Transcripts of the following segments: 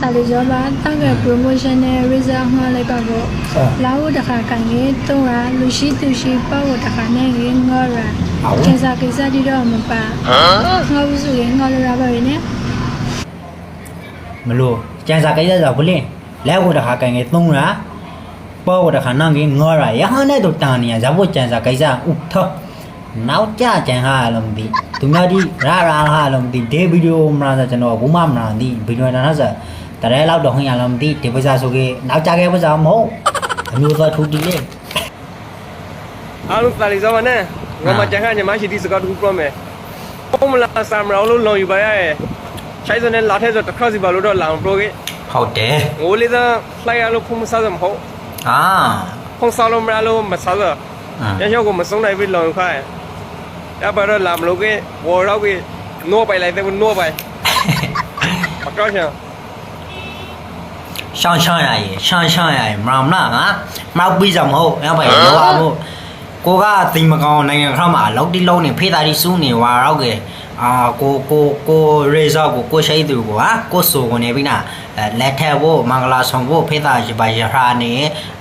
တာလီကျော်ပါတောက်က promotion နဲ့ result မှားလိုက်ပါပေါ့လာဖို့တခါကန်ငယ်တုံးရလူရှိသူရှိပေါ့ဖို့တခါနဲ့ငယ်ငေါ်ရကင်ဆာကိစ္စတိတော့မပါငါဘူးဆိုရင်ငေါ်ရရပါပဲနဲ့မလို့ကျန်စာကိစ္စဆိုဘလင်းလဲဝတခါကန်ငယ်သုံးရာပေါ်ဝတခါနောင်ကြီးငေါ်ရာရဟန်းနဲ့တို့တာနေရဇဘကျန်စာကိစ္စဥထောနောက်ကြကြံဟာလုံးဒီသူများဒီရာရာဟာလုံးဒီဒီဗီဒီယိုမလားကျွန်တော်ဘူးမမလားဒီဗီဒီယိုနာဆို တရဲလောက်တော့ဟင်းရလုံးဒီဒီပစာဆိုကေနောက်ကြခဲ့ပစာမဟုတ်အမျိုးသားထူတီလေအားလုံးတာလီစောပါနဲ့ငါမကြံခါညီမရှိသီးစကားတခုပြောမယ်ဘုံမလားဆာမရောလို့လောင်ယူပါရဲ့ချိုင်းစနဲ့လာထဲဆိုတစ်ခါစီပါလို့တော့လောင်ပရိုကေဟုတ်တယ်ငိုလေးသာလှိုက်ရလို့ဖုံးမစားစမဟုတ်အာဖုံးစားလို့မရလို့မစားစရရောက်ကိုမဆုံးနိုင်ပြီလောင်ခိုင်းရပါတော့လာမလို့ကေဝေါ်တော့ကေနိုးပိုင်လိုက်တဲ့နိုးပိုင်ပကောက်ချင် ရှောင်းရှောင်းရည်ရှောင်းရှောင်းရည်မရမလားငါမောက်ပြီးကြမဟုတ်ရပါရဲ့လောပါမို့ကိုကတိမ်မကောင်နိုင်ငံခရမှာလောက်တိလုံးနေဖေးတာဒီစူးနေဝါရောက်ကဲအာကိုကိုကိုရေဇော့ကိုကိုရှိသူကိုဟာကိုဆိုကိုနေပြီနာလက်ထက်ဖို့မင်္ဂလာဆောင်ဖို့ဖေးတာရပါရဟာနေ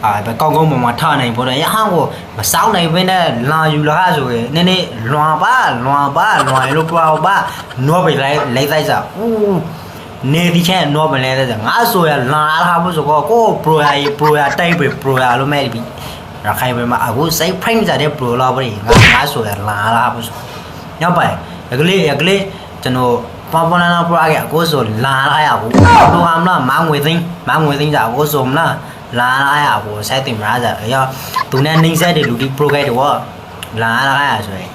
အာဘကောင်းကောင်းမမထနိုင်ဖို့ရဟန်းကိုမစောင်းနိုင်ဘဲနဲ့လာယူလာဆိုရင်နည်းနည်းလွန်ပါလွန်ပါလွန်လို့ပြောပါနောပဲလိုက်လိုက်ဆိုင်စားဦး နေဒီချဲနော်မလဲတဲ့ငါဆိုရလာလာဖို့ဆိုတော့ကိုပရိုယာပရိုယာတိုက်ပဲပရိုယာလို့မဲ့ပြီရခိုင်ပဲမှာအခုစိတ်ဖိမ့်ကြတဲ့ပရိုလာပဲငါငါဆိုရလာလာဖို့ဆိုညောက်ပါရကလေးရကလေးကျွန်တော်ပပနာနာပရိုကကိုဆိုလာလာရဘူးတော့အမလားမငွေသိန်းမငွေသိန်းကြကိုဆိုမလားလာလာရဘူးစိုက်တင်မလားကြရသူနဲ့နှိမ့်ဆက်တဲ့လူဒီပရိုဂက်တော့လာလာရဆိုရင်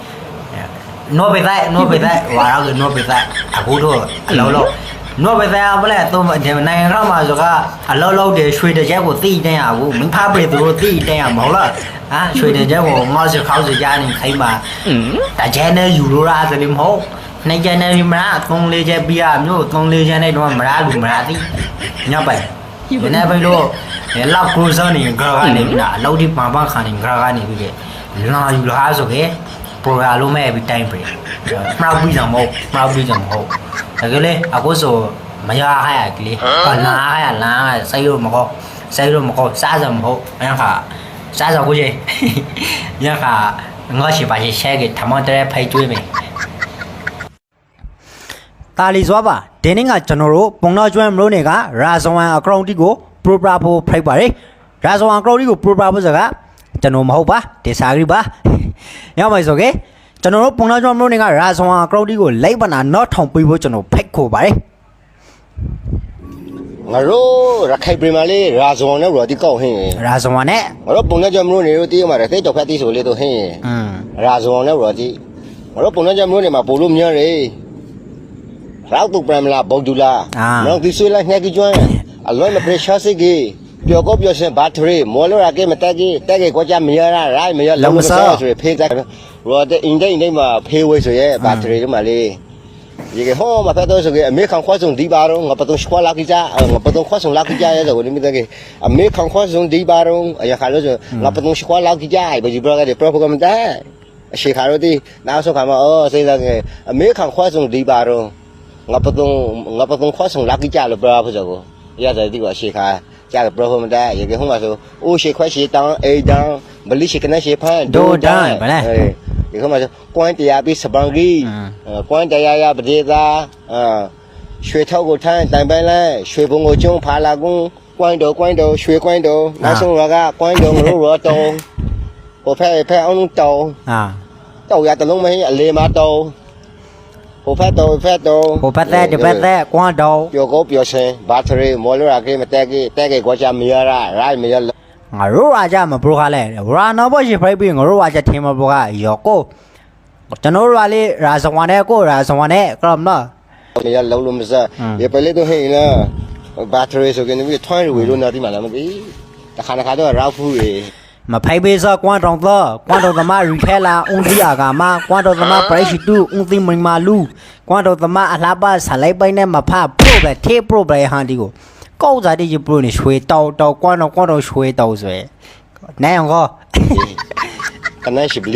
no be that no be that ဝါတော့ no be that အခုတော့အလုံးလုံး no be that ဘလဲတော့နိုင်ငံခါမှာဆိုကအလုံးလုံးတွေရွှေတစ်ချက်ကိုသိတဲ့ရဘူးမင်းဖားပြေသူတို့သိတဲ့ရမဟုတ်လားဟာရွှေတစ်ချက်ကိုငေါ့စခေါက်စကြားနေခိုင်းပါတကြဲနဲ့ယူလို့ရသလိမဟုတ်နေကြနေမလားသုံးလေးချက်ပြရမျိုးသုံးလေးချက်နဲ့တော့မလားလူမလားသိညောက်ပဲဒီနေ့ပဲလို့လောက်ကရူဇာနေဂရာကနေပြီလားအလုံးဒီပန်ပန်ခါနေဂရာကနေပြီလေလာယူလားဆိုကေ ပရိုဂရမ်လုံးမဲ့ပြီးတိုင်းပြီမှောက်ပြီးကြမဟုတ်မှောက်ပြီးကြမဟုတ်တကယ်လေအခုဆိုမရဟရကလေးဘာလာရလာစိုက်ရမကောစိုက်ရမကောစားစမဟုတ်အဲ့ခါစားစကိုကြီးညခါငါရှိပါရှိရှဲကထမတဲ့ဖိုက်ကျွေးမယ်တာလီစွာပါဒီနေ့ကကျွန်တော်တို့ပုံတော့ကျွမ်းမလို့နေကရာဇဝန်အကောင့်တီကိုပရိုပရာဖို့ဖိုက်ပါတယ်ရာဇဝန်အကောင့်တီကိုပရိုပရာဖို့ဆိုတာ ကျွန်တော်မဟုတ်ပါဒီစာဂရီပါရပါဆိုကေကျွန်တော်တို့ပုံတော့ကျွမ်းမလို့နေကရာဇဝန်အကောင့်တီကိုလိုက်ပါနာတော့ထောင်ပေးဖို့ကျွန်တော်ဖိတ်ခေါ်ပါတယ်ငါတို့ရခိုင်ပြည်မှာလေရာဇွန်နဲ့ရော်တီကောက်ဟင်းရာဇဝန်နဲ့ငါတို့ပုံနဲ့ကြမလို့နေတို့တီးမှာတဲ့တော့ဖက်တီးဆိုလေတို့ဟင်းอืมရာဇွန်နဲ့ရော်တီငါတို့ပုံနဲ့ကြမလို့နေမှာပို့လို့မြန်ရေရောက်တူပရမလာဘောက်ဒူလာနော်ဒီဆွေးလိုက်ငှက်ကြီးကျွမ်းအလွန်မပရက်ရှာစိတ်ကြီး ပျော်ကောပျော်ရှင်ဘာထရီမော်လိုရာကေမတက်ကြီးတက်ကြီးကိုကြမရရိုင်းမရလောမစားဆိုဖေးတက်ရောတဲ့အင်းတဲ့အင်းမှာဖေးဝေးဆိုရဲဘာထရီကမှလေးဒီကဟောမဖတ်တော့ဆိုကအမေခံခွားဆုံးဒီပါတော့ငါပတုံခွာလာကြီးကြငါပတုံခွားဆုံးလာကြီးကြရဲဆိုလို့မိတဲ့ကအမေခံခွားဆုံးဒီပါတော့အရခါလို့ဆိုငါပတုံခွာလာကြီးကြဘယ်ဒီဘရကဒီပရိုဂရမ်တဲ့အရှိခါတော့ဒီနောက်ဆုံးခါမှာအော်စိတ်သားကအမေခံခွားဆုံးဒီပါတော့ငါပတုံငါပတုံခွားဆုံးလာကြီးကြလို့ပြောဖို့ဆိုကိုရတဲ့ဒီကအရှိခါ ကြာပရိုဖမဒါရေကဟိုမှာဆိုအိုးရှိခွာရှိတောင်းအေးတောင်းဘလိရှိကနေရှိဖန်ဒီကမှာဆိုကွမ်တရားပြီးစပန်ကြီးကွမ်တရားရပဒေသာအာရွှေထောက်ကိုထိုင်းတိုင်ပိုင်းလဲရွှေဘုံကိုကျုံဖာလာကုန်းကွမ်တော်ကွမ်တော်ရွှေကွမ်တော်နောက်ဆုံးကကွမ်တော်ငရိုးရောတောင်းဟိုဖဲဖဲအောင် ဟင်းအလေမတောင်းဟိုဖက်တောဖက်တောဟိုပတ်သက်ဒီပတ်သက်ကွမ်းတော့ပျော်ကောပျော်စင်ဘာထရီမော်လရာကေမတက်ကေတက်ကေကွာချမရရာရိုင်မရငါတို့အားကြမပရိုခါလဲရာနော်ဘောရှိဖိုက်ပြီးငါတို့အားကြထင်မပရိုခါယောကိုကျွန်တော်တို့ကလေရာဇဝန်နဲ့ကိုရာဇဝန်နဲ့ကရမနော်မရလုံးလုံးမစရပလေတော့ဟင်းလာဘာထရီဆိုကနေပြီးထွန်းဝေလို့နာတိမလာမသိတခါတခါတော့ရောက်ဖူးရေ မဖိုက်ပေးစောကွမ်းတောင်သောကွမ်းတောင်သမားရီခဲလာအုံးစီအာကမကွမ်းတောင်သမားပရိရှိတုအုံးသိမင်မာလူကွမ်းတောင်သမားအလှပဆလိုက်ပိုင်းနဲ့မဖပရိုပဲထေပရိုပဲဟန်ဒီကိုကောက်စားတဲ့ပရိုနေရွှေတောက်တောက်ကွမ်းတောင်ကွမ်းတောင်ရွှေတောက်ဆိုရယ်နိုင်အောင်ကောကနရှိဘ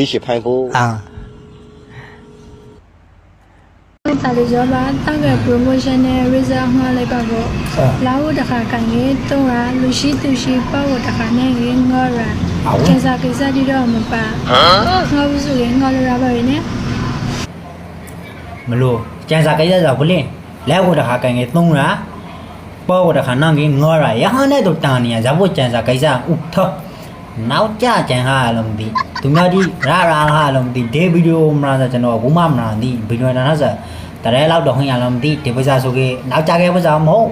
လိရှိဖိုင်ကိုအာတာလီဇောပါတာက promotion နဲ့ result ငှားလိုက်ပါတော့လာဦးတခါကန်ကြီးတုံးရလူရှိသူရှိပေါ့ဝတခါနဲ့ငင်းငေါ်ရကျန်စာကိစ္စတိတော့မပါငါဘူးဆိုရင်ငေါ်ရပါပဲနဲ့မလို့ကျန်စာကိစ္စဆိုဘလင်းလဲကိုတခါကန်ငယ်သုံးရာပေါ်ကိုတခါနောင်ကြီးငေါ်ရာရဟန်းနဲ့တော့တာနေရဇဘကျန်စာကိစ္စဥထောနောက်ကြကြံဟာလုံးဒီသူများဒီရာရာဟာလုံးဒီဒေဗီဒီယိုမလားကျွန်တော်ဘူးမမလားဒီဗီဒီယိုနာဆို တရဲလောက်တော့ဟင်းရလုံးဒီဒီပစာဆိုကေနောက်ကြခဲ့ပစာမဟုတ်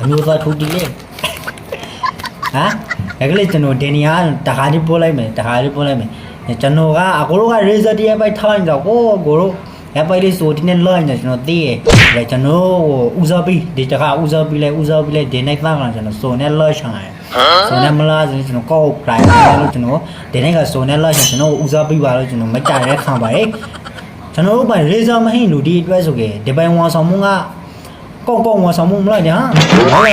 အမျိုးသားထူတီလေဟမ်အဲ့ကလေးကျွန်တော်ဒန်နီယာတခါလေးပို့လိုက်မယ်တခါလေးပို့လိုက်မယ်ကျွန်တော်ကအကိုတို့က result ရဲ့ပိုက်ထားနေတော့ကိုကိုတို့ရပိုက်လေးဆိုဒီနေ့လောင်းနေကျွန်တော်သိရလေကျွန်တော်ဦးစားပြီးဒီတခါဦးစားပြီးလဲဦးစားပြီးလဲဒီနေ့သားကကျွန်တော်ဆိုနေလောရှောင်းရဆိုနေမလားဆိုကျွန်တော်ကောက်ပရိုင်လို့ကျွန်တော်ဒီနေ့ကဆိုနေလောရှောင်းကျွန်တော်ဦးစားပြီးပါလို့ကျွန်တော်မကြရဲခံပါရဲ့ ကျွန်တော်ပိုင်ရေဇာမဟင်းလူဒီအတွက်ဆိုကေဒီပိုင်ဝန်ဆောင်မှုကကောက်ကောက်ဝန်ဆောင်မှုမလားညာဟုတ်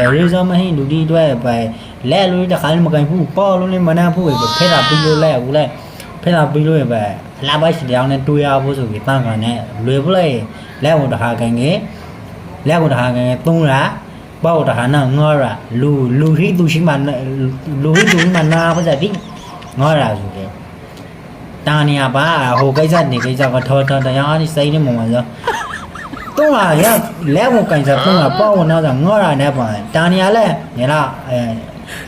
တယ်ရေဇာမဟင်းလူဒီအတွက်ပိုင်လဲလို့တခါလည်းမကင်ဘူးပေါ်လို့လည်းမနာဘူးပဲဖဲတာပြီးလို့လဲဘူးလဲဖဲတာပြီးလို့ရပဲလာပါရှိတောင်းနဲ့တွေ့ရဖို့ဆိုပြီးတန်းကန်နဲ့လွယ်ပလိုက်လက်ဝတဟာကန်ငယ်လက်ဝတဟာကန်ငယ်သုံးရာပေါ့တဟာနာငေါရာလူလူဟိသူရှိမှလူဟိသူမှနာပါစားဒီငေါရာဆိုတဲ့ တာနီယာပါဟိုကိစ္စနေကိစ္စကထောထောတရားအားစိတ်နဲ့မဝင်ဆိုတော့ရလက်ဝကန်စားသုံးရာပေါ့ဝနာဆိုငေါရာနဲ့ပါတာနီယာလဲညလားအဲ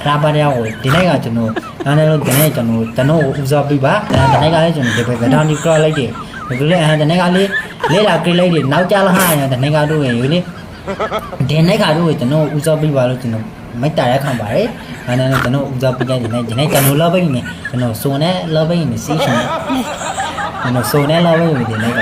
ရာပါရကိုဒီနေ့ကကျွန်တော်နားနေလို့ဒီနေ့ကျွန်တော်ကျွန်တော်ဦးစားပေးပါဒီနေ့ကလည်းကျွန်တော်ဒီဘက်ကတော့ဒီကလိုက်တယ်ဒီလိုအဲဒီနေ့ကလေးလေးလာကြိလိုက်တယ်နောက်ကြလာဟာရဒီနေ့ကတော့ရေလေဒီနေ့ကတော့ကျွန်တော်ဦးစားပေးပါလို့ကျွန်တော် မိုက်တာရခံပါတယ်နားနေလို့ကျွန်တော်ဦးစားပေးကြဒီနေ့ဒီနေ့ကျွန်တော်လောက်ပဲနေကျွန်တော်စုံနဲ့လောက်ပဲနေစီးချင်ကျွန်တော်စုံနဲ့လောက်ပဲဒီနေ့က